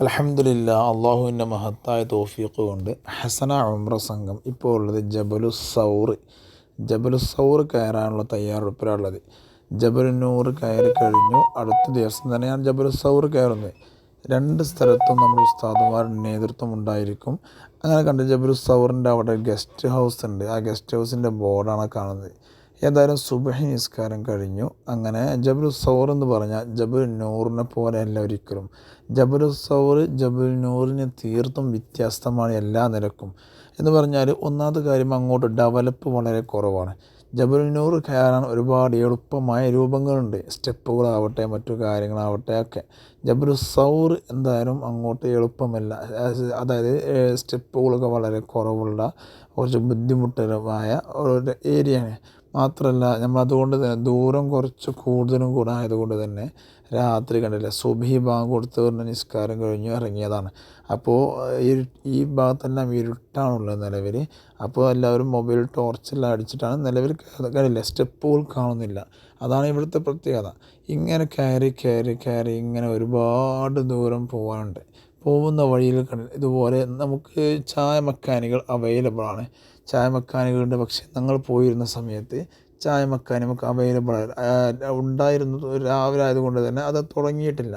അലഹമില്ല അള്ളാഹുവിന്റെ മഹത്തായ തോഫീക്ക് കൊണ്ട് ഹസന ഉംറ സംഘം ഇപ്പോൾ ഉള്ളത് ജബലു സൗർ ജബലു കയറാനുള്ള തയ്യാറെടുപ്പിലുള്ളത് ജബലു നൂറ് കയറി കഴിഞ്ഞു അടുത്ത ദിവസം തന്നെയാണ് ജബലു സൗർ കയറുന്നത്. രണ്ട് സ്ഥലത്തും നമ്മുടെ ഉസ്താദുമാരുടെ നേതൃത്വം ഉണ്ടായിരിക്കും. അങ്ങനെ കണ്ട് ജബലു സൗറിന്റെ അവിടെ ഗസ്റ്റ് ഹൗസ് ഉണ്ട്. ആ ഗസ്റ്റ് ഹൗസിന്റെ ബോർഡാണ് കാണുന്നത്. ഏതായാലും സുബഹി നിസ്കാരം കഴിഞ്ഞു. അങ്ങനെ ജബുൽ സൗർ എന്ന് പറഞ്ഞാൽ ജബുൽ നൂറിനെ പോലെയല്ല ഒരിക്കലും ജബുൽ സൗർ ജബുൽ നൂറിന് തീർത്തും വ്യത്യസ്തമാണ് എല്ലാ നിലക്കും. എന്ന് പറഞ്ഞാൽ ഒന്നാമത്തെ കാര്യം അങ്ങോട്ട് ഡെവലപ്പ് വളരെ കുറവാണ്. ജബുൽ നൂർ കയറാൻ ഒരുപാട് എളുപ്പമായ രൂപങ്ങളുണ്ട്. സ്റ്റെപ്പുകളാവട്ടെ മറ്റു കാര്യങ്ങളാവട്ടെ ഒക്കെ. ജബുൽ സൗർ എന്തായാലും അങ്ങോട്ട് എളുപ്പമല്ല. അതായത് സ്റ്റെപ്പുകളൊക്കെ വളരെ കുറവുള്ള കുറച്ച് ബുദ്ധിമുട്ടരമായ ഒരു ഏരിയയാണ്. മാത്രമല്ല നമ്മൾ അതുകൊണ്ട് തന്നെ ദൂരം കുറച്ച് കൂടുതലും കൂടെ ആയതുകൊണ്ട് തന്നെ രാത്രി കണ്ടില്ല സുഭി ഭാഗം കൊടുത്ത് പറഞ്ഞ നിസ്കാരം കഴിഞ്ഞു ഇറങ്ങിയതാണ്. അപ്പോൾ ഈ ഭാഗത്തെല്ലാം ഇരുട്ടാണുള്ളത് നിലവിൽ അപ്പോൾ എല്ലാവരും മൊബൈൽ ടോർച്ചെല്ലാം അടിച്ചിട്ടാണ് നിലവിൽ കണ്ടില്ല സ്റ്റെപ്പുകൾ കാണുന്നില്ല. അതാണ് ഇവിടുത്തെ പ്രത്യേകത. ഇങ്ങനെ കയറി കയറി കയറി ഇങ്ങനെ ഒരുപാട് ദൂരം പോകാനുണ്ട്. പോകുന്ന വഴിയിൽ ഇതുപോലെ നമുക്ക് ചായ മെക്കാനിക്കൽ അവൈലബിൾ ആണ്. ചായ മെക്കാനികളുണ്ട് പക്ഷേ ഞങ്ങൾ പോയിരുന്ന സമയത്ത് ചായ മെക്കാനിക് അവൈലബിൾ ഉണ്ടായിരുന്നു രാവിലെ ആയതുകൊണ്ട് തന്നെ അത് തുടങ്ങിയിട്ടില്ല.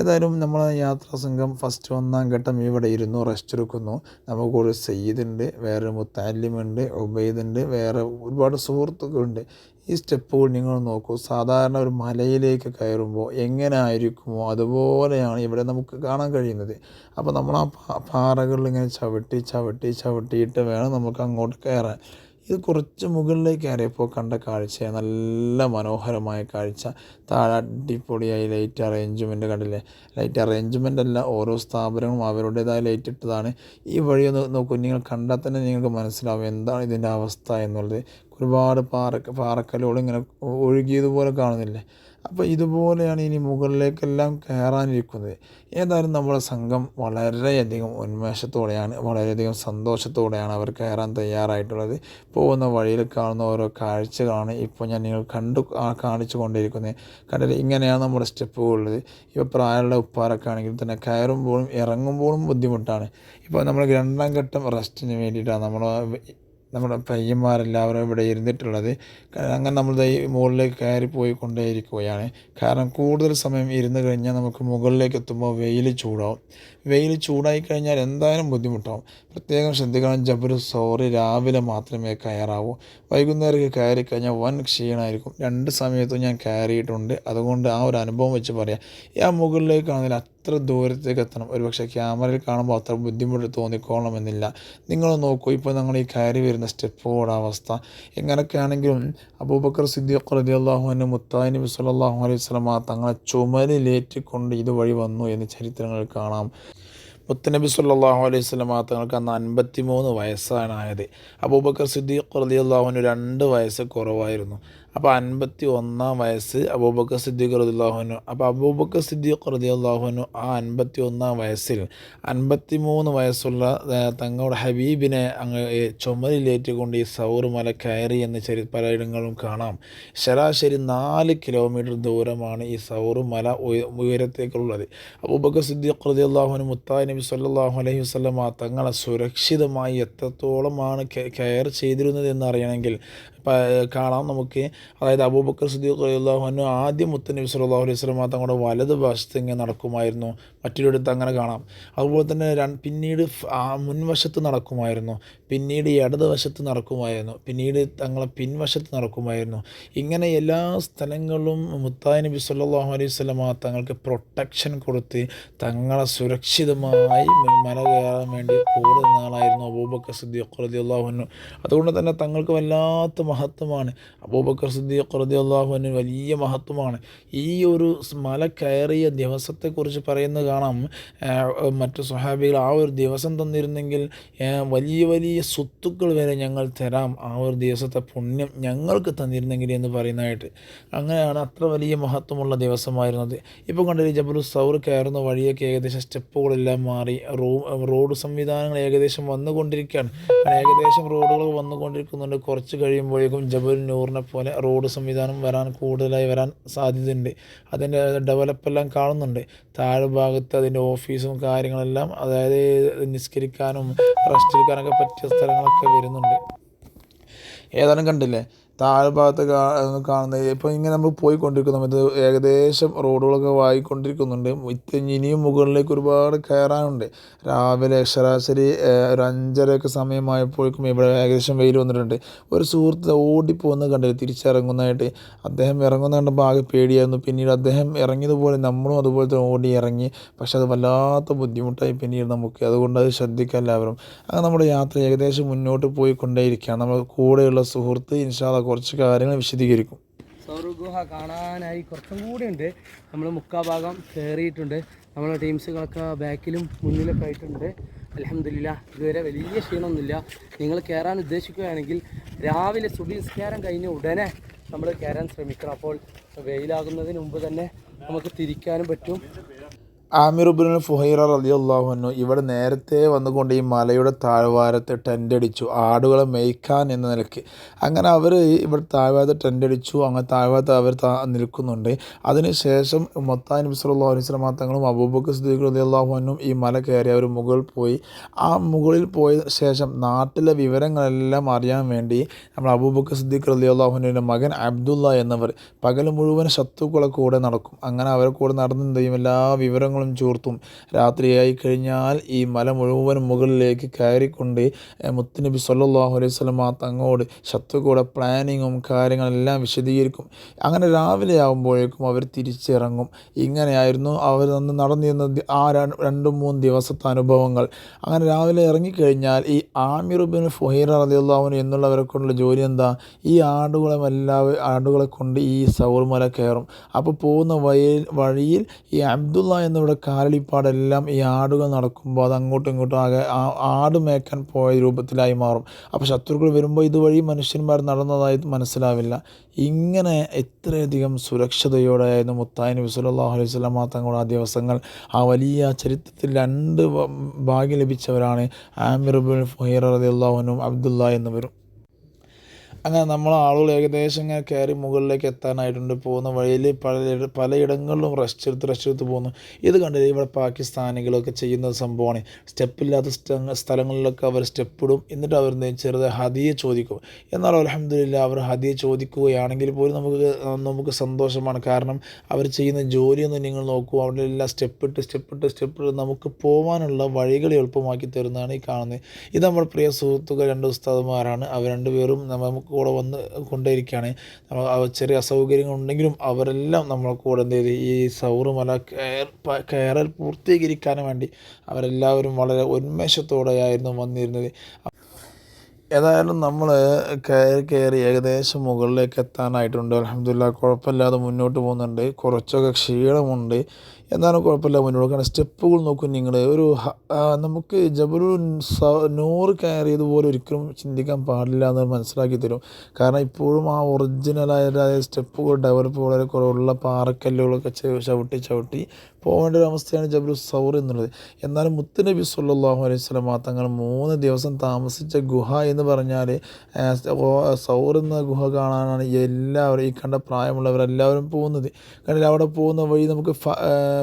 ഏതായാലും നമ്മളെ യാത്രാ സംഘം ഫസ്റ്റ് ഒന്നാം ഘട്ടം ഇവിടെ ഇരുന്നു റെസ്റ്റ് എടുക്കുന്നു. നമുക്കൊരു സയ്യിദുണ്ട് വേറെ മുത്താലിമുണ്ട് ഉബൈദുണ്ട് വേറെ ഒരുപാട് സുഹൃത്തുക്കളുണ്ട് ഈ സ്റ്റെപ്പുകൾ നിങ്ങൾ നോക്കൂ. സാധാരണ ഒരു മലയിലേക്ക് കയറുമ്പോൾ എങ്ങനെ ആയിരിക്കുമോ അതുപോലെയാണ് ഇവിടെ നമുക്ക് കാണാൻ കഴിയുന്നത്. അപ്പോൾ നമ്മൾ ആ പാറകളിൽ ഇങ്ങനെ ചവിട്ടി ചവിട്ടി ചവിട്ടിയിട്ട് വേണം നമുക്ക് അങ്ങോട്ട് കയറാൻ. ഇത് കുറച്ച് മുകളിലേക്ക് കയറിയപ്പോൾ കണ്ട കാഴ്ച നല്ല മനോഹരമായ കാഴ്ച. താഴെ അടിപൊളിയായി ലൈറ്റ് അറേഞ്ച്മെന്റ് കണ്ടില്ലേ? ലൈറ്റ് അറേഞ്ച്മെന്റ് അല്ല ഓരോ സ്ഥാപനങ്ങളും അവരുടേതായ ലൈറ്റ് ഇട്ടതാണ്. ഈ വഴിയൊന്ന് നോക്കൂ നിങ്ങൾ കണ്ടാൽ തന്നെ നിങ്ങൾക്ക് മനസ്സിലാവും എന്താണ് ഇതിന്റെ അവസ്ഥ എന്നുള്ളത്. ഒരുപാട് പാറ പാറക്കല്ലുകൾ ഇങ്ങനെ ഒഴുകിയതുപോലെ കാണുന്നില്ലേ? അപ്പോൾ ഇതുപോലെയാണ് ഇനി മുകളിലേക്കെല്ലാം കയറാനിരിക്കുന്നത് ഏതായാലും നമ്മുടെ സംഘം വളരെയധികം ഉന്മേഷത്തോടെയാണ് വളരെയധികം സന്തോഷത്തോടെയാണ് അവർ കയറാൻ തയ്യാറായിട്ടുള്ളത്. പോകുന്ന വഴിയിൽ കാണുന്ന ഓരോ കാഴ്ചകളാണ് ഇപ്പോൾ ഞാൻ നിങ്ങൾ കണ്ടു കാണിച്ചു കൊണ്ടിരിക്കുന്നത്. കണ്ടില്ല? ഇങ്ങനെയാണ് നമ്മുടെ സ്റ്റെപ്പുകൾ ഉള്ളത് ഇപ്പോൾ പ്രായമുള്ള ഉപ്പാരൊക്കെ ആണെങ്കിൽ തന്നെ കയറുമ്പോഴും ഇറങ്ങുമ്പോഴും ബുദ്ധിമുട്ടാണ്. ഇപ്പോൾ നമ്മൾ രണ്ടാം ഘട്ടം റെസ്റ്റിന് വേണ്ടിയിട്ടാണ് നമ്മൾ നമ്മുടെ പയ്യന്മാരെല്ലാവരും ഇവിടെ ഇരുന്നിട്ടുള്ളത്. അങ്ങനെ നമ്മൾ മുകളിലേക്ക് കയറി പോയി കൊണ്ടേയിരിക്കുകയാണ് കാരണം കൂടുതൽ സമയം ഇരുന്ന് കഴിഞ്ഞാൽ നമുക്ക് മുകളിലേക്ക് എത്തുമ്പോൾ വെയിൽ ചൂടാവും. വെയിൽ ചൂടായി കഴിഞ്ഞാൽ എന്തായാലും ബുദ്ധിമുട്ടാവും. പ്രത്യേകം ശ്രദ്ധിക്കണം ജബരു സോറി രാവിലെ മാത്രമേ കയറാവൂ. വൈകുന്നേരം കയറി കഴിഞ്ഞാൽ വൻ ക്ഷീണമായിരിക്കും. രണ്ട് സമയത്തും ഞാൻ കയറിയിട്ടുണ്ട്. അതുകൊണ്ട് ആ ഒരു അനുഭവം വെച്ച് പറയാം. ആ മുകളിലേക്കാണെങ്കിൽ അത്ര ദൂരത്തേക്ക് എത്തണം ഒരുപക്ഷെ ക്യാമറയിൽ കാണുമ്പോൾ അത്ര ബുദ്ധിമുട്ട് തോന്നിക്കോളണമെന്നില്ല. നിങ്ങൾ നോക്കൂ ഇപ്പോൾ ഞങ്ങൾ ഈ കയറി വരുന്ന സ്റ്റെപ്പുകളുടെ അവസ്ഥ. എങ്ങനെയൊക്കെ ആണെങ്കിലും അബൂബക്കർ സിദ്ദീഖ് റതി അള്ളാഹുവിന് മുത്തായി നബി സല്ലാഹു അലൈഹി സ്വലമ തങ്ങളെ ചുമലിലേറ്റിക്കൊണ്ട് ഇതുവഴി വന്നു എന്ന് ചരിത്രങ്ങൾ കാണാം. മുത്ത നബി സല്ലാഹു അലൈഹി സ്വലമ തങ്ങൾക്ക് അന്ന് അൻപത്തി മൂന്ന് വയസ്സാണ് ആയത്. അബൂബക്കർ സിദ്ദീഖ് റതി അള്ളാഹുവിന് രണ്ട് വയസ്സ് കുറവായിരുന്നു. അപ്പോൾ അൻപത്തി ഒന്നാം വയസ്സ് അബൂബക്കർ സിദ്ദീഖ് റദിള്ളാഹുനു അപ്പോൾ അബൂബക്കർ സിദ്ദീഖ് റദിയുള്ളാഹുനു ആ അൻപത്തി ഒന്നാം വയസ്സിൽ അൻപത്തി മൂന്ന് വയസ്സുള്ള തങ്ങളുടെ ഹബീബിനെ അങ്ങ് ചുമലിലേറ്റുകൊണ്ട് ഈ സൗർ മല കയറി എന്ന് ചരി പലയിടങ്ങളും കാണാം. ശരാശരി നാല് കിലോമീറ്റർ ദൂരമാണ് ഈ സൗർ മല ഉയരത്തേക്കുള്ളത്. അബൂബക്കർ സിദ്ദീഖ് റദിയുള്ളാഹുനു മുത്തായി നബി സല്ലാഹു അലൈഹി വസ്ലം തങ്ങളെ സുരക്ഷിതമായി എത്രത്തോളമാണ് കയർ ചെയ്തിരുന്നത് എന്നറിയണമെങ്കിൽ കാണാം നമുക്ക്. അതായത് അബൂബക്കർ സിദ്ദീഖ് അള്ളാഹുനു ആദ്യം മുത്തനബി സല്ലാഹു അലൈഹി സ്വലമ തങ്ങളുടെ വലത് വശത്ത് ഇങ്ങനെ നടക്കുമായിരുന്നു. മറ്റൊരിടത്ത് അങ്ങനെ കാണാം. അതുപോലെ തന്നെ പിന്നീട് മുൻവശത്ത് നടക്കുമായിരുന്നു. പിന്നീട് ഇടത് വശത്ത് നടക്കുമായിരുന്നു. പിന്നീട് തങ്ങളെ പിൻവശത്ത് നടക്കുമായിരുന്നു. ഇങ്ങനെ എല്ലാ സ്ഥലങ്ങളും മുത്തായി നബി സല്ലാഹു അലൈഹി സ്വലമ തങ്ങൾക്ക് പ്രൊട്ടക്ഷൻ കൊടുത്ത് തങ്ങളെ സുരക്ഷിതമായി മല കയറാൻ വേണ്ടി കൂടുന്ന ആളായിരുന്നു അബൂബക്കർ സുദ്ദീഖ് റതി അള്ളാഹുനു അതുകൊണ്ട് തന്നെ തങ്ങൾക്ക് വല്ലാത്ത മഹത്വമാണ്. അബൂബക്കർ സിദ്ദീഖ് റതി അള്ളാഹുവിന് വലിയ മഹത്വമാണ്. ഈ ഒരു മല കയറിയ ദിവസത്തെക്കുറിച്ച് പറയുന്നത് കാണാം മറ്റു സ്വഹാബികൾ ആ ഒരു ദിവസം തന്നിരുന്നെങ്കിൽ വലിയ വലിയ സ്വത്തുക്കൾ വരെ ഞങ്ങൾ തരാം. ആ ഒരു ദിവസത്തെ പുണ്യം ഞങ്ങൾക്ക് തന്നിരുന്നെങ്കിൽ എന്ന് പറയുന്നതായിട്ട്. അങ്ങനെയാണ് അത്ര വലിയ മഹത്വമുള്ള ദിവസമായിരുന്നത്. ഇപ്പോൾ കണ്ടില്ലേ ജബലു സൗർ കയറുന്ന വഴിയൊക്കെ ഏകദേശം സ്റ്റെപ്പുകളെല്ലാം മാറി. റോ റോഡ് സംവിധാനങ്ങൾ ഏകദേശം വന്നുകൊണ്ടിരിക്കുകയാണ്. ഏകദേശം റോഡുകൾ വന്നുകൊണ്ടിരിക്കുന്നുണ്ട്. കുറച്ച് കഴിയുമ്പോഴേക്കും ജബൽ നൂറിനെ പോലെ റോഡ് സംവിധാനം വരാൻ കൂടുതലായി വരാൻ സാധ്യതയുണ്ട്. അതിന്റെ ഡെവലപ്പെല്ലാം കാണുന്നുണ്ട്. താഴെ ഭാഗത്ത് അതിന്റെ ഓഫീസും കാര്യങ്ങളെല്ലാം അതായത് നിസ്കരിക്കാനും റെസ്റ്റ് എടുക്കാനൊക്കെ പറ്റിയ സ്ഥലങ്ങളൊക്കെ വരുന്നുണ്ട്. ഏതാനും കണ്ടില്ലേ? താഴ്ഭാഗത്ത് കാണുന്നത് ഇപ്പോൾ ഇങ്ങനെ നമ്മൾ പോയിക്കൊണ്ടിരിക്കുന്ന. സമയത്ത് ഏകദേശം റോഡുകളൊക്കെ വായിക്കൊണ്ടിരിക്കുന്നുണ്ട്. ഇത് ഇനിയും മുകളിലേക്ക് ഒരുപാട് കയറാനുണ്ട്. രാവിലെ ശരാശരി ഒരു അഞ്ചരയൊക്കെ സമയമായപ്പോഴേക്കും ഇവിടെ ഏകദേശം വെയിൽ വന്നിട്ടുണ്ട്. ഒരു സുഹൃത്ത് ഓടിപ്പോകുന്നത് കണ്ടില്ല? തിരിച്ചിറങ്ങുന്നതായിട്ട്. അദ്ദേഹം ഇറങ്ങുന്ന കണ്ടപ്പോൾ ആകെ പേടിയായിരുന്നു. പിന്നീട് അദ്ദേഹം ഇറങ്ങിയതുപോലെ നമ്മളും അതുപോലെ തന്നെ ഓടി ഇറങ്ങി. പക്ഷെ അത് വല്ലാത്ത ബുദ്ധിമുട്ടായി പിന്നീട് നമുക്ക്. അതുകൊണ്ട് അത് ശ്രദ്ധിക്കാം എല്ലാവരും. അങ്ങനെ നമ്മുടെ യാത്ര ഏകദേശം മുന്നോട്ട് പോയിക്കൊണ്ടേയിരിക്കുകയാണ്. നമ്മൾ കൂടെയുള്ള സുഹൃത്ത് ഇൻഷാല്ല കുറച്ച് കാര്യങ്ങൾ വിശദീകരിക്കും. സൗരഗുഹ കാണാനായി കുറച്ചും കൂടി ഉണ്ട്. നമ്മൾ മുക്കാ ഭാഗം കയറിയിട്ടുണ്ട് നമ്മളെ ടീംസുകളൊക്കെ ബാക്കിലും മുന്നിലൊക്കെ ആയിട്ടുണ്ട്. അലഹമില്ല ഇതുവരെ വലിയ ക്ഷീണമൊന്നുമില്ല. നിങ്ങൾ കയറാൻ ഉദ്ദേശിക്കുകയാണെങ്കിൽ രാവിലെ സുബിസ്കാരം കഴിഞ്ഞ ഉടനെ നമ്മൾ കയറാൻ ശ്രമിക്കണം. അപ്പോൾ വെയിലാകുന്നതിന് മുമ്പ് തന്നെ നമുക്ക് തിരിക്കാനും പറ്റും. ആമിറുബിൻ ഫുഹൈറ റളിയല്ലാഹു അൻഹു ഇവിടെ നേരത്തെ വന്നുകൊണ്ട് ഈ മലയുടെ താഴ്വാരത്ത് ടെന്റ് അടിച്ചു ആടുകളെ മേയ്ക്കാൻ എന്ന നിലയ്ക്ക്. അങ്ങനെ അവർ ഇവിടെ താഴ്വാരത്ത് ടെന്റ് അടിച്ചു അങ്ങനെ താഴ്വാരത്ത് അവർ നിൽക്കുന്നുണ്ട്. അതിനുശേഷം മൊത്താൻ നബി സല്ലല്ലാഹു അലൈഹി വസല്ലം തങ്ങളും അബൂബക്കർ സിദ്ദീഖ് റളിയല്ലാഹു അൻഹും ഈ മല കയറി അവർ മുകളിൽ പോയി. ആ മുകളിൽ പോയ ശേഷം നാട്ടിലെ വിവരങ്ങളെല്ലാം അറിയാൻ വേണ്ടി നമ്മൾ അബൂബക്കർ സിദ്ദീഖ് അള്ളാഹുനുവിന്റെ മകൻ അബ്ദുള്ള എന്നവർ പകൽ മുഴുവൻ ശത്രുക്കളെ കൂടെ നടക്കും. അങ്ങനെ അവരെ കൂടെ നടന്ന് എന്ത് ചെയ്യും? എല്ലാ വിവരങ്ങളും ചോർത്തും. രാത്രിയായി കഴിഞ്ഞാൽ ഈ മല മുഴുവൻ മുകളിലേക്ക് കയറിക്കൊണ്ട് മുത്തുനബി സല്ലാഹു അലൈഹി വസല്ലം തങ്ങോട് ശത്രുക്കളുടെ പ്ലാനിങ്ങും കാര്യങ്ങളെല്ലാം വിശദീകരിക്കും. അങ്ങനെ രാവിലെ ആകുമ്പോഴേക്കും അവർ തിരിച്ചിറങ്ങും. ഇങ്ങനെയായിരുന്നു അവർ അന്ന് നടന്നിരുന്ന ആ രണ്ടും മൂന്ന് ദിവസത്തെ അനുഭവങ്ങൾ. അങ്ങനെ രാവിലെ ഇറങ്ങിക്കഴിഞ്ഞാൽ ഈ ആമിറുബിൻ ഫുഹൈറ റളിയല്ലാഹു എന്നുള്ളവരെ കൊണ്ടുള്ള ജോലി എന്താ? ഈ ആടുകളെ എല്ലാവരും ആടുകളെ കൊണ്ട് ഈ സൗർമല കയറും. അപ്പോൾ പോകുന്ന വഴിയിൽ വഴിയിൽ ഈ അബ്ദുള്ള എന്നിവിടെ കാലടിപ്പാടെല്ലാം ഈ ആടുകൾ നടക്കുമ്പോൾ അത് അങ്ങോട്ടും ഇങ്ങോട്ടും ആകെ ആട് മേക്കാൻ പോയ രൂപത്തിലായി മാറും. അപ്പോൾ ശത്രുക്കൾ വരുമ്പോൾ ഇതുവഴി മനുഷ്യന്മാർ നടന്നതായി മനസ്സിലാവില്ല. ഇങ്ങനെ എത്രയധികം സുരക്ഷതയോടെയായിരുന്നു മുത്തായി നബി സല്ലല്ലാഹു അലൈഹി വസല്ലം തങ്ങളുടെ ആ ദിവസങ്ങൾ. ആ വലിയ ചരിത്രത്തിൽ രണ്ട് ഭാഗ്യം ലഭിച്ചവരാണ് ആമിർ ബിൻ റതി അള്ളാഹുനും അബ്ദുള്ള എന്നിവരും അങ്ങനെ നമ്മൾ ആളുകൾ ഏകദേശം ഇങ്ങനെ കയറി മുകളിലേക്ക് എത്താനായിട്ടുണ്ട്. പോകുന്ന വഴിയിൽ പല പലയിടങ്ങളിലും റെസ്റ്റ് എടുത്ത് റെസ്റ്റ് എടുത്ത് പോകുന്നു. ഇത് കണ്ടില്ലേ? ഇവിടെ പാകിസ്ഥാനികളൊക്കെ ചെയ്യുന്ന സംഭവമാണ്. സ്റ്റെപ്പില്ലാത്ത സ്ഥ- സ്ഥലങ്ങളിലൊക്കെ അവർ സ്റ്റെപ്പ് ഇടും. എന്നിട്ട് അവർ? ചെറുത് ഹതിയെ ചോദിക്കും. എന്നാൽ അലഹമില്ല അവർ ഹതിയെ ചോദിക്കുകയാണെങ്കിൽ പോലും നമുക്ക് നമുക്ക് സന്തോഷമാണ്. കാരണം അവർ ചെയ്യുന്ന ജോലിയൊന്നും നിങ്ങൾ നോക്കൂ. അവിടെ എല്ലാം സ്റ്റെപ്പ് ഇട്ട് സ്റ്റെപ്പ് ഇട്ട് സ്റ്റെപ്പ് ഇട്ട് നമുക്ക് പോകാനുള്ള വഴികൾ എളുപ്പമാക്കി തരുന്നതാണ് ഈ കാണുന്നത്. ഇത് നമ്മുടെ പ്രിയ സുഹൃത്തുക്കൾ രണ്ട് ഉസ്താദുമാരാണ്. അവർ രണ്ടുപേരും നമുക്ക് കൂടെ വന്ന് കൊണ്ടേയിരിക്കുകയാണ്. നമ്മൾ ചെറിയ അസൗകര്യങ്ങൾ ഉണ്ടെങ്കിലും അവരെല്ലാം നമ്മളെ കൂടെ എന്ത് ചെയ്ത് ഈ സൗറുമല കയർ കയറൽ പൂർത്തീകരിക്കാൻ വേണ്ടി അവരെല്ലാവരും വളരെ ഉന്മേഷത്തോടെയായിരുന്നു വന്നിരുന്നത്. ഏതായാലും നമ്മൾ കയറി കയറി ഏകദേശം മുകളിലേക്ക് എത്താനായിട്ടുണ്ട്. അലഹമില്ല കുഴപ്പമില്ലാതെ മുന്നോട്ട് പോകുന്നുണ്ട്. കുറച്ചൊക്കെ ക്ഷീണമുണ്ട്. എന്നാലും കുഴപ്പമില്ല മുന്നോട്ട് കാരണം സ്റ്റെപ്പുകൾ നോക്കും നിങ്ങൾ ഒരു നമുക്ക് ജബലു സ- നൂറ് കയറിയതുപോലെ ഒരിക്കലും ചിന്തിക്കാൻ പാടില്ല എന്ന് മനസ്സിലാക്കി തരും. കാരണം ഇപ്പോഴും ആ ഒറിജിനലായ സ്റ്റെപ്പുകൾ ഡെവലപ്പ് വളരെ കുറവുള്ള പാറക്കല്ലുകളൊക്കെ ചവിട്ടി ചവിട്ടി പോകേണ്ട ഒരു അവസ്ഥയാണ് ജബലു സൗർ എന്നുള്ളത്. എന്നാലും മുത്തുനബി സല്ലാഹു അലൈഹി സ്വലമ തങ്ങൾ മൂന്ന് ദിവസം താമസിച്ച ഗുഹ എന്ന് പറഞ്ഞാൽ സൗർ എന്ന ഗുഹ കാണാനാണ് എല്ലാവരും ഈ കണ്ട പ്രായമുള്ളവരെല്ലാവരും പോകുന്നത്. കാരണം അവിടെ പോകുന്ന വഴി നമുക്ക്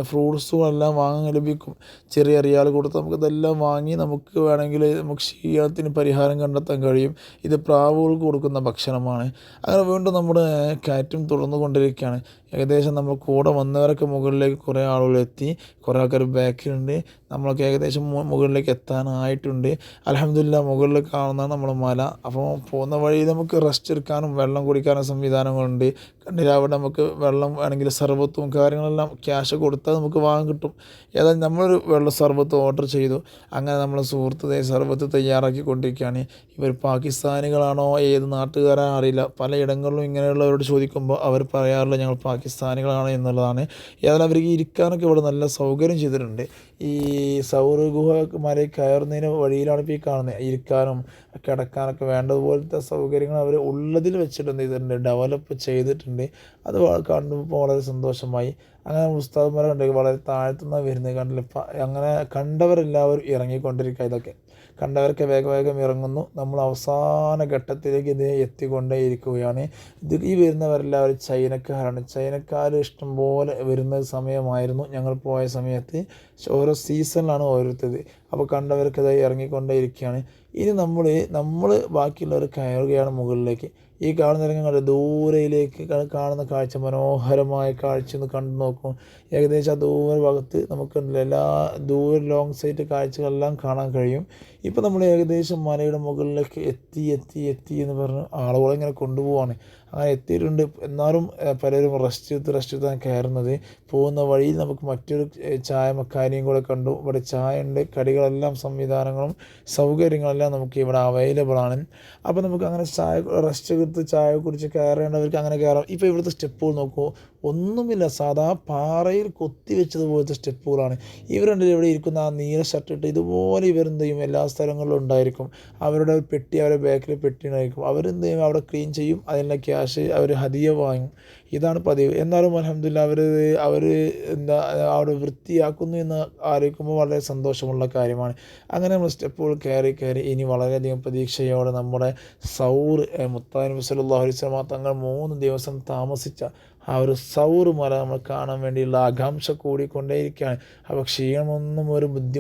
ഫ്രൂട്ട്സുകളെല്ലാം വാങ്ങാൻ ലഭിക്കും. ചെറിയ റിയാൽ കൊടുത്ത് നമുക്ക് ഇതെല്ലാം വാങ്ങി നമുക്ക് വേണമെങ്കിൽ നമുക്ക് ക്ഷീണത്തിന് പരിഹാരം കണ്ടെത്താൻ കഴിയും. ഇത് പ്രാവുകൾക്ക് കൊടുക്കുന്ന ഭക്ഷണമാണ്. അങ്ങനെ വീണ്ടും നമ്മുടെ കാറ്റും തുടർന്നു കൊണ്ടിരിക്കുകയാണ് ഏകദേശം നമ്മൾ കൂടെ വന്നവരൊക്കെ മുകളിലേക്ക് കുറേ ആളുകൾ എത്തി കുറേ ആൾക്കാർ ബാക്കിലുണ്ട് നമ്മളൊക്കെ ഏകദേശം മുകളിലേക്ക് എത്താനായിട്ടുണ്ട്. അലഹമില്ല മുകളിൽ കാണുന്നതാണ് നമ്മൾ മല. അപ്പോൾ പോകുന്ന വഴി നമുക്ക് റെസ്റ്റ് എടുക്കാനും വെള്ളം കുടിക്കാനും സംവിധാനങ്ങളുണ്ട്. കണ്ടില്ല അവിടെ നമുക്ക് വെള്ളം വേണമെങ്കിൽ സർബത്തും കാര്യങ്ങളെല്ലാം ക്യാഷ് കൊടുത്താൽ നമുക്ക് വാങ്ങാൻ കിട്ടും. ഏതായാലും നമ്മളൊരു വെള്ള സർബത്ത് ഓർഡർ ചെയ്തു. അങ്ങനെ നമ്മൾ സുഹൃത്ത് സർബത്ത് തയ്യാറാക്കി കൊണ്ടിരിക്കുകയാണ് ഇവർ പാകിസ്ഥാനികളാണോ ഏത് നാട്ടുകാരാണോ അറിയില്ല. പലയിടങ്ങളിലും ഇങ്ങനെയുള്ളവരോട് ചോദിക്കുമ്പോൾ അവർ പറയാറില്ല ഞങ്ങൾ പാകിസ്ഥാനികളാണ് എന്നുള്ളതാണ്. ഏതായാലും അവർക്ക് ഇരിക്കാനൊക്കെ ഇവിടെ നല്ല സൗകര്യം ചെയ്തിട്ടുണ്ട്. ഈ സൗര ഗുഹ മലയിൽ കയറുന്നതിന് വഴിയിലാണ് ഇപ്പോൾ ഈ കാണുന്നത് ഇരിക്കാനും കിടക്കാനൊക്കെ വേണ്ടതുപോലത്തെ സൗകര്യങ്ങൾ അവർ ഉള്ളതിൽ വെച്ചിട്ട് എന്ത് ചെയ്തിട്ടുണ്ട്. ഡെവലപ്പ് ചെയ്തിട്ടുണ്ട് അത് കാണുമ്പോൾ വളരെ സന്തോഷമായി. അങ്ങനെ ഉസ്താദ്മാരെ കണ്ടു വളരെ താഴ്ത്തുന്ന വരുന്നത് കണ്ടില്ല. അങ്ങനെ കണ്ടവരെല്ലാവരും ഇറങ്ങിക്കൊണ്ടിരിക്കുക ഇതൊക്കെ. കണ്ടവരൊക്കെ വേഗം വേഗം ഇറങ്ങുന്നു. നമ്മൾ അവസാന ഘട്ടത്തിലേക്ക് ഇത് എത്തിക്കൊണ്ടേയിരിക്കുകയാണ്. ഇത് ഈ വരുന്നവരെല്ലാവരും ചൈനക്കാരാണ്. ചൈനക്കാർ ഇഷ്ടംപോലെ വരുന്ന സമയമായിരുന്നു. ഞങ്ങൾ പോയ സമയത്ത് ഓരോ സീസണിലാണ് ഓരോരുത്തത് അപ്പോൾ കണ്ടവർക്ക് ഇറങ്ങിക്കൊണ്ടേ ഇറങ്ങിക്കൊണ്ടേയിരിക്കുകയാണ്. ഇനി നമ്മൾ നമ്മൾ ബാക്കിയുള്ളവർ കയറുകയാണ് മുകളിലേക്ക്. ഈ കാണുന്ന രംഗങ്ങൾ ദൂരയിലേക്ക് കാണുന്ന കാഴ്ച മനോഹരമായ കാഴ്ച ഒന്ന് കണ്ടു നോക്കും. ഏകദേശം ആ ദൂര ഭാഗത്ത് നമുക്കുണ്ടല്ലോ എല്ലാ ദൂര ലോങ് സൈറ്റ് കാഴ്ചകളെല്ലാം കാണാൻ കഴിയും. ഇപ്പോൾ നമ്മൾ ഏകദേശം മലയുടെ മുകളിലേക്ക് എത്തി എത്തി എത്തി എന്ന് പറഞ്ഞ് ആളുകളെ ഇങ്ങനെ കൊണ്ടുപോവാണ്. അങ്ങനെ എത്തിയിട്ടുണ്ട്. എന്നാലും പലരും റെസ്റ്റ് എടുത്ത് റെസ്റ്റ് എടുത്താണ് കയറുന്നത്. പോകുന്ന വഴിയിൽ നമുക്ക് മറ്റൊരു ഏഹ്, ചായ മക്കാരിയും കൂടെ കണ്ടു. ഇവിടെ ചായ ഉണ്ട് കടികളെല്ലാം സംവിധാനങ്ങളും സൗകര്യങ്ങളെല്ലാം നമുക്ക് ഇവിടെ അവൈലബിൾ ആണ്. അപ്പോൾ നമുക്ക് അങ്ങനെ ചായ റെസ്റ്റ് എടുത്ത് ചായ കുടിച്ച് കയറേണ്ടവർക്ക് അങ്ങനെ കയറാം. ഇപ്പോൾ ഇവിടുത്തെ സ്റ്റെപ്പുകൾ നോക്കൂ. ഒന്നുമില്ല സാധാ പാറയിൽ കൊത്തി വെച്ചതുപോലത്തെ സ്റ്റെപ്പുകളാണ് ഇവരുണ്ട് ഇവിടെ ഇരിക്കുന്ന ആ നീല ഷർട്ട് ഇട്ട് ഇതുപോലെ ഇവരെന്ത് ചെയ്യും? എല്ലാ സ്ഥലങ്ങളിലും ഉണ്ടായിരിക്കും. അവരുടെ പെട്ടി അവരുടെ ബാക്കിൽ പെട്ടി ഉണ്ടായിരിക്കും അവരെന്ത് ചെയ്യും? അവിടെ ക്ലീൻ ചെയ്യും. അതിനുള്ള ക്യാഷ് അവർ ഹദിയ വാങ്ങും ഇതാണ് പതിവ്. എന്നാലും അലഹമില്ല അവർ അവർ എന്താ അവിടെ വൃത്തിയാക്കുന്നു എന്ന് ആലോചിക്കുമ്പോൾ വളരെ സന്തോഷമുള്ള കാര്യമാണ്. അങ്ങനെ നമ്മൾ സ്റ്റെപ്പുകൾ കയറി കയറി ഇനി വളരെയധികം പ്രതീക്ഷയോടെ നമ്മുടെ സൗർ മുത്താൻ നബി സല്ലല്ലാഹു അലൈഹി വസല്ലമ തങ്ങൾ മൂന്ന് ദിവസം താമസിച്ച ആ ഒരു സൗർ മല നമ്മൾ കാണാൻ വേണ്ടിയുള്ള ആകാംക്ഷ കൂടിക്കൊണ്ടേയിരിക്കുകയാണ്. അപ്പോൾ ക്ഷീണമൊന്നും ഒരു ബുദ്ധി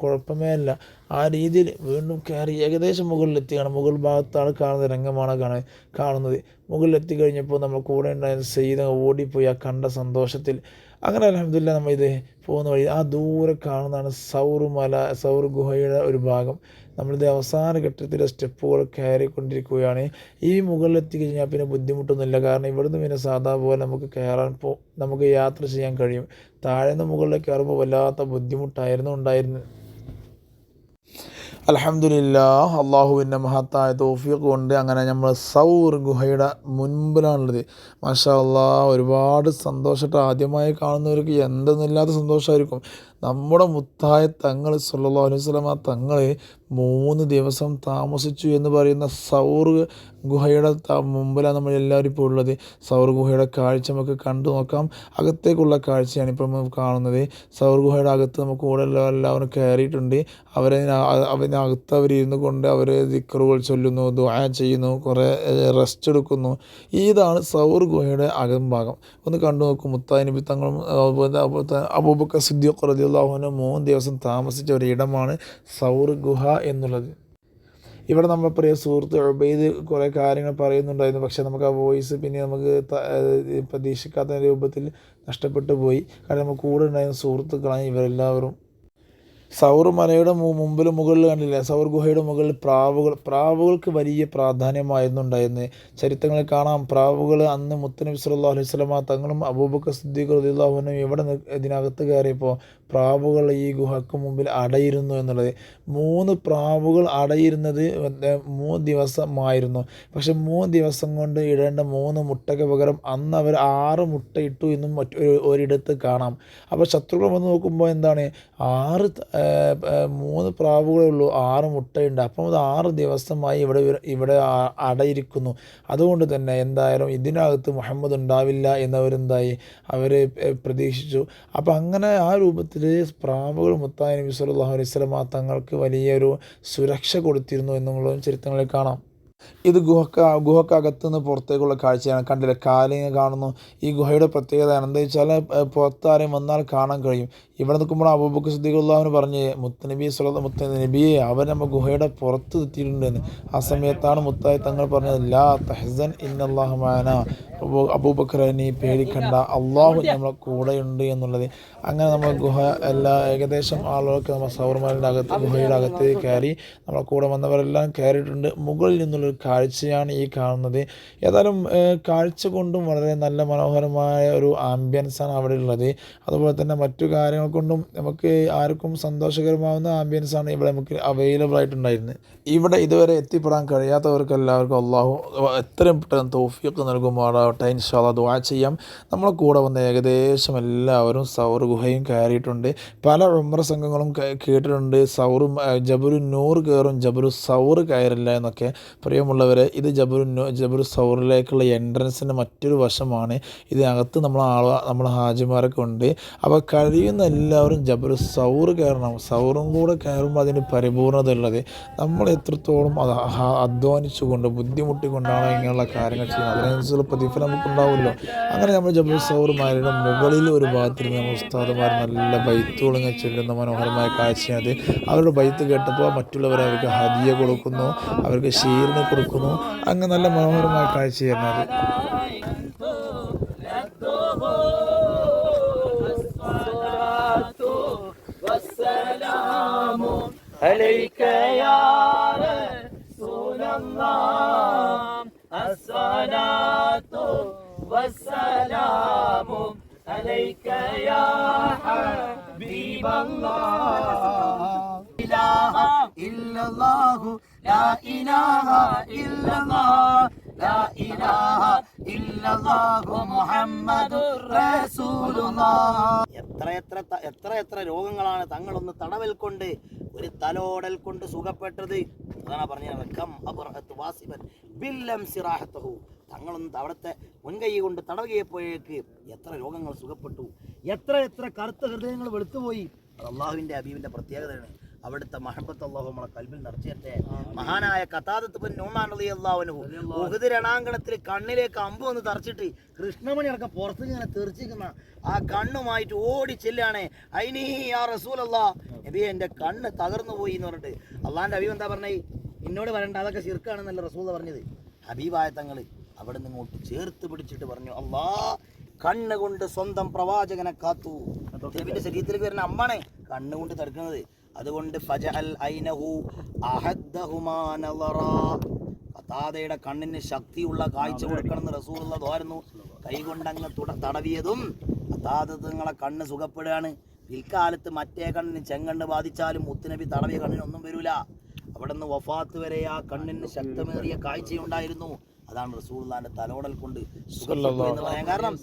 കുഴപ്പമേ അല്ല. ആ രീതിയിൽ വീണ്ടും കയറി ഏകദേശം മുകളിലെത്തിയാണ്. മുകൾ ഭാഗത്താണ് കാണുന്ന രംഗമാണ് കാണ കാണുന്നത്. മുകളിലെത്തി കഴിഞ്ഞപ്പോൾ നമ്മൾ കൂടെ ഉണ്ടായിരുന്ന സെയ്ത് ഓടിപ്പോയി ആ കണ്ട സന്തോഷത്തിൽ. അങ്ങനെ അലഹമില്ല നമ്മൾ ഇത് പോകുന്ന വഴി ആ ദൂരെ കാണുന്നതാണ് സൗറുമല സൗർ ഗുഹയുടെ ഒരു ഭാഗം. നമ്മളിത് അവസാന ഘട്ടത്തിലെ സ്റ്റെപ്പുകൾ കയറിക്കൊണ്ടിരിക്കുകയാണ്. ഈ മുകളിലെത്തി കഴിഞ്ഞാൽ പിന്നെ ബുദ്ധിമുട്ടൊന്നുമില്ല. കാരണം ഇവിടുന്ന് പിന്നെ സാധാ പോലെ നമുക്ക് കയറാൻ പോ നമുക്ക് യാത്ര ചെയ്യാൻ കഴിയും. താഴെ നിന്ന് മുകളിലേക്ക് കയറുമ്പോൾ വല്ലാത്ത ബുദ്ധിമുട്ടായിരുന്നു ഉണ്ടായിരുന്നത്. അലഹമില്ല അള്ളാഹുവിന്റെ മഹത്തായ തോഫിയൊക്കെ കൊണ്ട് അങ്ങനെ നമ്മൾ സൗർ ഗുഹയുടെ മുൻപിലാണുള്ളത്. മാഷാ ഒരുപാട് സന്തോഷമായിട്ട് ആദ്യമായി കാണുന്നവർക്ക് എന്തെന്നില്ലാത്ത സന്തോഷമായിരിക്കും. നമ്മുടെ മുത്തായ തങ്ങൾ സല്ലാ അലൈഹി സ്വലമ തങ്ങൾ മൂന്ന് ദിവസം താമസിച്ചു എന്ന് പറയുന്ന സൗർ ഗുഹയുടെ മുമ്പിലാണ് നമ്മൾ എല്ലാവരും ഇപ്പോൾ ഉള്ളത്. സൗർ ഗുഹയുടെ കാഴ്ച നമുക്ക് കണ്ടു നോക്കാം. അകത്തേക്കുള്ള കാഴ്ചയാണ് ഇപ്പോൾ നമ്മൾ കാണുന്നത്. സൗർ ഗുഹയുടെ അകത്ത് നമുക്ക് കൂടെ എല്ലാവരും കയറിയിട്ടുണ്ട്. അവരെ അവനകത്ത് അവർ ഇരുന്നു കൊണ്ട് അവർ ദിക്കറുകൾ ചൊല്ലുന്നു ദുആ ചെയ്യുന്നു കുറേ റെസ്റ്റ് എടുക്കുന്നു. ഇതാണ് സൗർ ഗുഹയുടെ അകംഭാഗം. ഒന്ന് കണ്ടു നോക്കും. മുത്തായി നബി തങ്ങളും അബൂബക്കർ സിദ്ദീഖ് റളിയല്ലാഹുവിന് മൂന്ന് ദിവസം താമസിച്ച ഒരിടമാണ് സൗർ ഗുഹ എന്നുള്ളത്. ഇവിടെ നമ്മൾ പ്രിയ സുഹൃത്ത് ഉബൈദ് കുറേ കാര്യങ്ങൾ പറയുന്നുണ്ടായിരുന്നു. പക്ഷേ നമുക്ക് ആ വോയിസ് പിന്നെ നമുക്ക് പ്രതീക്ഷിക്കാത്ത രൂപത്തിൽ നഷ്ടപ്പെട്ടു പോയി. കാരണം നമുക്ക് കൂടെ ഉണ്ടായിരുന്ന സുഹൃത്തുക്കളാണ് ഇവരെല്ലാവരും. സൗർ മലയുടെ മുമ്പിൽ മുകളിൽ കണ്ടില്ല? സൗർ ഗുഹയുടെ മുകളിൽ പ്രാവുകൾ പ്രാവുകൾക്ക് വലിയ പ്രാധാന്യമായിരുന്നു ഉണ്ടായിരുന്നത് ചരിത്രങ്ങളിൽ കാണാം. പ്രാവുകൾ അന്ന് മുത്തനബി സല്ലല്ലാഹു അലൈഹി വസല്ലമ തങ്ങളും അബൂബക്കർ സിദ്ദീഖ് റളിയല്ലാഹുവിനും ഇവിടെ ഇതിനകത്ത് കയറിയപ്പോൾ പ്രാവുകൾ ഈ ഗുഹയ്ക്ക് മുമ്പിൽ അടയിരുന്നു എന്നുള്ളത്. മൂന്ന് പ്രാവുകൾ അടയിരുന്നത് മൂന്ന് ദിവസമായിരുന്നു. പക്ഷെ മൂന്ന് ദിവസം കൊണ്ട് ഇടേണ്ട മൂന്ന് മുട്ടയ്ക്ക് പകരം അന്ന് അവർ ആറ് മുട്ട ഇട്ടു എന്നും മറ്റൊരു ഒരിടത്ത് കാണാം. അപ്പോൾ ശത്രുക്കൾ വന്ന് നോക്കുമ്പോൾ എന്താണ്? ആറ് മൂന്ന് പ്രാവുകളേ ഉള്ളൂ ആറ് മുട്ടയുണ്ട്. അപ്പം അത് ആറ് ദിവസമായി ഇവിടെ ഇവിടെ അടയിരിക്കുന്നു. അതുകൊണ്ട് തന്നെ എന്തായാലും ഇതിനകത്ത് മുഹമ്മദ് ഉണ്ടാവില്ല എന്നവരെന്തായി? അവർ പ്രതീക്ഷിച്ചു. അപ്പം അങ്ങനെ ആ രൂപത്തിൽ പ്രാവുകൾ മുത്തായ നബി സല്ലല്ലാഹു അലൈഹി വസല്ലമ തങ്ങൾക്ക് വലിയൊരു സുരക്ഷ കൊടുത്തിരുന്നു എന്നുള്ളതും ചരിത്രങ്ങളിൽ കാണാം. ഇത് ഗുഹക്ക ഗുഹക്കകത്തു നിന്ന് പുറത്തേക്കുള്ള കാഴ്ചയാണ്. കണ്ടില്ല? കാലിങ്ങനെ കാണുന്നു. ഈ ഗുഹയുടെ പ്രത്യേകത എന്താ വെച്ചാൽ പുറത്താരെയും വന്നാൽ കാണാൻ കഴിയും. ഇവിടെ നിൽക്കുമ്പോൾ അബൂബക്കർ സിദ്ദീഖുല്ലാവിന് പറഞ്ഞ് മുത്തനബി സ്വല മുത്ത നബിയെ അവൻ നമ്മൾ ഗുഹയുടെ പുറത്ത് എത്തിയിട്ടുണ്ടെന്ന് ആ സമയത്താണ് മുത്തായി തങ്ങൾ പറഞ്ഞത് ലാ തഹസൻ ഇന്നല്ലാഹു മാന. അബൂ അബൂബക്കർ നീ പേടിക്കണ്ട അള്ളാഹു നമ്മളെ കൂടെയുണ്ട് എന്നുള്ളത്. അങ്ങനെ നമ്മൾ ഗുഹ എല്ലാ ഏകദേശം ആളുകൾക്ക് നമ്മൾ സൗർമാരുടെ അകത്ത് ഗുഹയുടെ അകത്തേക്ക് കയറി നമ്മളെ കൂടെ വന്നവരെല്ലാം കയറിയിട്ടുണ്ട്. മുകളിൽ നിന്നുള്ളൊരു കാഴ്ചയാണ് ഈ കാണുന്നത്. ഏതായാലും കാഴ്ച കൊണ്ടും വളരെ നല്ല മനോഹരമായ ഒരു ആംബിയൻസാണ് അവിടെ ഉള്ളത്. അതുപോലെ തന്നെ മറ്റു കാര്യങ്ങൾ കൊണ്ടും നമുക്ക് ആർക്കും സന്തോഷകരമാവുന്ന ആംബിയൻസാണ് ഇവിടെ നമുക്ക് അവൈലബിൾ ആയിട്ടുണ്ടായിരുന്നത്. ഇവിടെ ഇതുവരെ എത്തിപ്പെടാൻ കഴിയാത്തവർക്ക് എല്ലാവർക്കും അള്ളാഹു എത്രയും പെട്ടെന്ന് തോഫിയൊക്കെ നൽകുമാറാവട്ടെ. ഇൻഷാല്ല ദുആ ചെയ്യാം. നമ്മളെ കൂടെ വന്ന ഏകദേശം എല്ലാവരും സൗർ ഗുഹയും കയറിയിട്ടുണ്ട്. പല ഉമ്ര സംഘങ്ങളും കേട്ടിട്ടുണ്ട്. സൗറും ജബുരു നൂറ് കയറും ജബുരു സൗർ കയറില്ല എന്നൊക്കെ. പ്രിയമുള്ളവരെ ഇത് ജബുരു ജബുരു സൗറിലേക്കുള്ള എൻട്രൻസിന്റെ മറ്റൊരു വശമാണ്. ഇതിനകത്ത് നമ്മൾ ആൾ നമ്മൾ ഹാജിമാരൊക്കെ ഉണ്ട്. അപ്പോൾ കഴിയുന്ന എല്ലാവരും ജബുരു സൗർ കയറണം. സൗറും കൂടെ കയറുമ്പോൾ അതിന് പരിപൂർണത ഉള്ളത് നമ്മൾ എത്രത്തോളം അത് അധ്വാനിച്ചുകൊണ്ട് ബുദ്ധിമുട്ടിക്കൊണ്ടാണ് ഇങ്ങനെയുള്ള കാര്യങ്ങൾ ചെയ്യുന്നത്. അതിനനുസരിച്ചുള്ള പ്രതിഫലം നമുക്ക് ഉണ്ടാവുമല്ലോ അങ്ങനെ നമ്മൾ ജബുൽ സൗറുമാരുടെ മുകളിൽ ഒരു ഭാഗത്തിരുന്ന് നമ്മൾ ഉസ്താദുമാർ നല്ല ബൈത്തുകളിങ്ങ് ചൊല്ലുന്ന മനോഹരമായ കാഴ്ചയാണ് അവരുടെ ബൈത്ത് കേട്ടപ്പോൾ മറ്റുള്ളവരെ അവർക്ക് ഹദിയ കൊടുക്കുന്നു. അവർക്ക് ഷീറിന് കൊടുക്കുന്നു അങ്ങനെ നല്ല മനോഹരമായ കാഴ്ചയായിരുന്നു അത് عليك يا رسول الله الصلاة والسلام عليك يا حبيب الله إله إلا الله لا إله إلا الله لا إله إلا الله محمد رسول الله എത്ര എത്ര ത- എത്ര എത്ര രോഗങ്ങളാണ് തങ്ങളൊന്ന് തടവൽ കൊണ്ട് ഒരു തലോടൽ കൊണ്ട് സുഖപ്പെട്ടത് അതാണ് പറഞ്ഞത് കം അബ്റഹത്ത് വാസിബൻ ബില്ലം സിറാഹത്തഹു തങ്ങളൊന്ന് അവിടുത്തെ മുൻകൈ കൊണ്ട് തടവുകയെപ്പോഴേക്ക് എത്ര രോഗങ്ങൾ സുഖപ്പെട്ടു എത്ര എത്ര കറുത്ത ഹൃദയങ്ങൾ വെളുത്തുപോയി അത് അള്ളാഹുവിന്റെ അബീബിന്റെ പ്രത്യേകതയാണ് അവിടുത്തെ മഹബത്ത് അള്ളാഹു നമ്മളെ കൽബിൽ നിറച്ചേട്ടെ. മഹാനായ കഥാദത്ത് ബിൻ നൂമാൻ അള്ളാഹുനു ഉഹുദ് രണാങ്കണത്തിൽ കണ്ണിലേക്ക് അമ്പ് വന്ന് തറച്ചിട്ട് കൃഷ്ണമണി അടക്കം പുറത്ത് ഇങ്ങനെ തെറിച്ചിരിക്കുന്ന ആ കണ്ണുമായിട്ട് ഓടി ചെല്ലാണ്. അയിനീ ആ നബിയെ എന്റെ കണ്ണ് തകർന്നു പോയി എന്ന് പറഞ്ഞിട്ട്. അള്ളാഹിന്റെ ഹബീബ് എന്താ പറഞ്ഞേ? എന്നോട് വരണ്ട അതൊക്കെ ശിർക്കാണെന്നല്ല റസൂൽ പറഞ്ഞത്. ഹബീബായ തങ്ങൾ അവിടെ നിന്ന് ഇങ്ങോട്ട് ചേർത്ത് പിടിച്ചിട്ട് പറഞ്ഞു അള്ളാ കണ്ണുകൊണ്ട് സ്വന്തം പ്രവാചകനെ കാത്തു. നബിന്റെ ശരീരത്തിലേക്ക് വരുന്ന അമ്മാണ് കണ്ണുകൊണ്ട് തടുക്കുന്നത്. അതുകൊണ്ട് കത്താതയുടെ കണ്ണിന് ശക്തിയുള്ള കാഴ്ച കൊടുക്കണമെന്ന് റസൂറുള്ള തോരുന്നു. കൈകൊണ്ടങ്ങ് തുട തടവിയതും കത്താതങ്ങളെ കണ്ണ് സുഖപ്പെടുകയാണ്. പിൽക്കാലത്ത് മറ്റേ കണ്ണിന് ചെങ്കണ്ണ് ബാധിച്ചാലും മുത്തുനബി തടവിയ കണ്ണിനൊന്നും വരൂല. അവിടെ നിന്ന് വഫാത്ത് വരെ ആ കണ്ണിന് ശക്തമേറിയ കാഴ്ചയുണ്ടായിരുന്നു. അതാണ് റസൂർ തലോടൽ കൊണ്ട് സുഖപ്പെട്ടു എന്ന് പറയാൻ കാരണം.